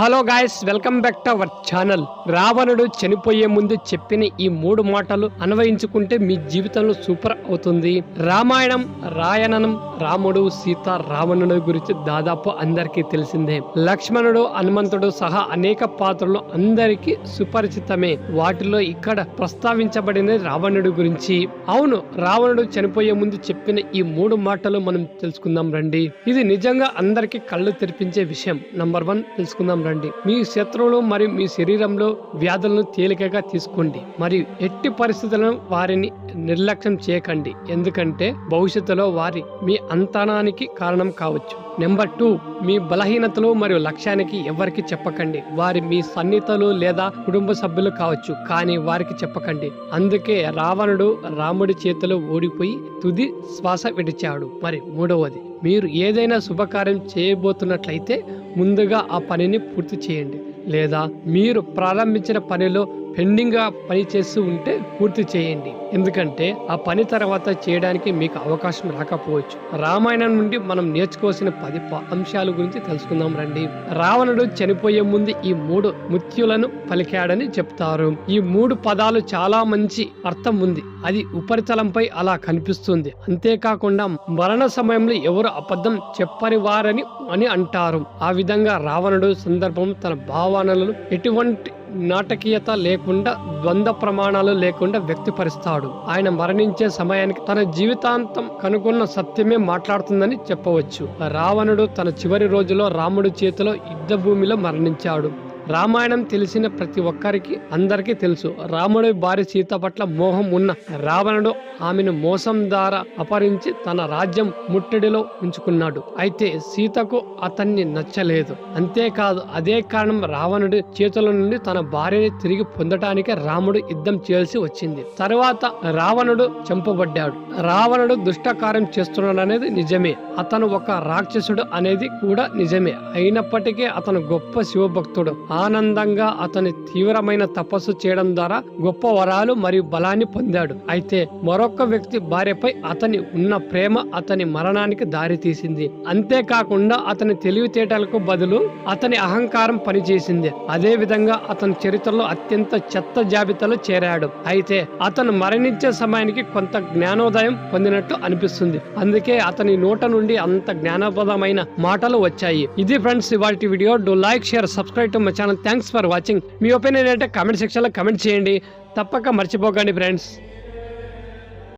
Hello guys welcome back to our channel. రావణుడు చనిపోయే ముందు చెప్పిన ఈ మూడు మాటలు అన్వయించుకుంటే మీ జీవితంలో సూపర్ అవుతుంది. రామాయణం రాయణనం రాముడు సీత రావణుడు గురించి దాదాపు అందరికీ తెలిసిందే. లక్ష్మణుడు హనుమంతుడు సహా అనేక పాత్రలు అందరికీ సుపరిచితమే. వాటిలో ఇక్కడ ప్రస్తావించబడిన రావణుడు గురించి. అవును రావణుడు చనిపోయే ముందు చెప్పిన ఈ మూడు మాటలు మనం తెలుసుకుందాం రండి. ఇది నిజంగా అందరికీ కళ్ళు తెరిపించే విషయం. నంబర్ వన్ తెలుసుకుందాం రండి. మీ శత్రువులు మరియు మీ శరీరంలో వ్యాధులను తేలికగా తీసుకోండి. మరియు ఎట్టి పరిస్థితులను వారిని నిర్లక్ష్యం చేయకండి. ఎందుకంటే భవిష్యత్తులో వారి మీ అంతనానికి కారణం కావచ్చు. నెంబర్ టూ మీ బలహీనతలు మరియు లక్ష్యానికి ఎవరికి చెప్పకండి. వారి మీ సన్నిహితులు లేదా కుటుంబ సభ్యులు కావచ్చు కానీ వారికి చెప్పకండి. అందుకే రావణుడు రాముడి చేతిలో ఓడిపోయి తుది శ్వాస విడిచాడు. మరి మూడవది మీరు ఏదైనా శుభకార్యం చేయబోతున్నట్లయితే ముందుగా ఆ పనిని పూర్తి చేయండి. లేదా మీరు ప్రారంభించిన పనిలో పెండింగ్గా పని చేస్తూ ఉంటే పూర్తి చేయండి. ఎందుకంటే ఆ పని తర్వాత చేయడానికి మీకు అవకాశం రాకపోవచ్చు. రామాయణం నుండి మనం నేర్చుకోవాల్సిన పది ప- అంశాల గురించి తెలుసుకుందాం రండి. రావణుడు చనిపోయే ముందు ఈ మూడు ముత్యులను పలికాడని చెప్తారు. ఈ మూడు పదాలు చాలా మంచి అర్థం ఉంది. అది ఉపరితలంపై అలా కనిపిస్తుంది. అంతేకాకుండా మరణ సమయంలో ఎవరు అబద్ధం చెప్పని వారని అని అంటారు. ఆ విధంగా రావణుడు సందర్భం తన భావనలను ఎటువంటి నాటకీయత లేకుండా ద్వంద్వ ప్రమాణాలు లేకుండా వ్యక్తపరుస్తాడు. ఆయన మరణించే సమయానికి తన జీవితాంతం కనుగొన్న సత్యమే మాట్లాడుతుందని చెప్పవచ్చు. రావణుడు తన చివరి రోజులో రాముడి చేతిలో యుద్ధ భూమిలో మరణించాడు. రామాయణం తెలిసిన ప్రతి ఒక్కరికి అందరికీ తెలుసు. రాముడి భార్య సీత పట్ల మోహం ఉన్న రావణుడు ఆమెను మోసం ద్వారా అపహరించి తన రాజ్యం ముట్టడిలో ఉంచుకున్నాడు. అయితే సీతకు అతన్ని నచ్చలేదు. అంతేకాదు అదే కారణం రావణుడి చేతుల నుండి తన భార్యని తిరిగి పొందటానికి రాముడు యుద్ధం చేయాల్సి వచ్చింది. తరువాత రావణుడు చంపబడ్డాడు. రావణుడు దుష్టకార్యం చేస్తున్నాడు అనేది నిజమే. అతను ఒక రాక్షసుడు అనేది కూడా నిజమే. అయినప్పటికీ అతను గొప్ప శివభక్తుడు. ఆనందంగా అతని తీవ్రమైన తపస్సు చేయడం ద్వారా గొప్ప వరాలు మరియు బలాన్ని పొందాడు. అయితే మరొక వ్యక్తి భార్యపై అతని ఉన్న ప్రేమ అతని మరణానికి దారితీసింది అంతేకాకుండా అతని తెలివితేటలకు బదులు అతని అహంకారం పనిచేసింది. అదే విధంగా అతని చరిత్రలో అత్యంత చెత్త జాబితాలో చేరాడు. అయితే అతను మరణించే సమయానికి కొంత జ్ఞానోదయం పొందినట్టు అనిపిస్తుంది. అందుకే అతని నోట నుండి అంత జ్ఞానప్రదమైన మాటలు వచ్చాయి. ఇది ఫ్రెండ్స్ ఇవాటి video. Do like share subscribe to my channel thanks for watching me opinion అంటే కామెంట్ సెక్షన్లో కమెంట్ చేయండి. తప్పక మర్చిపోకండి ఫ్రెండ్స్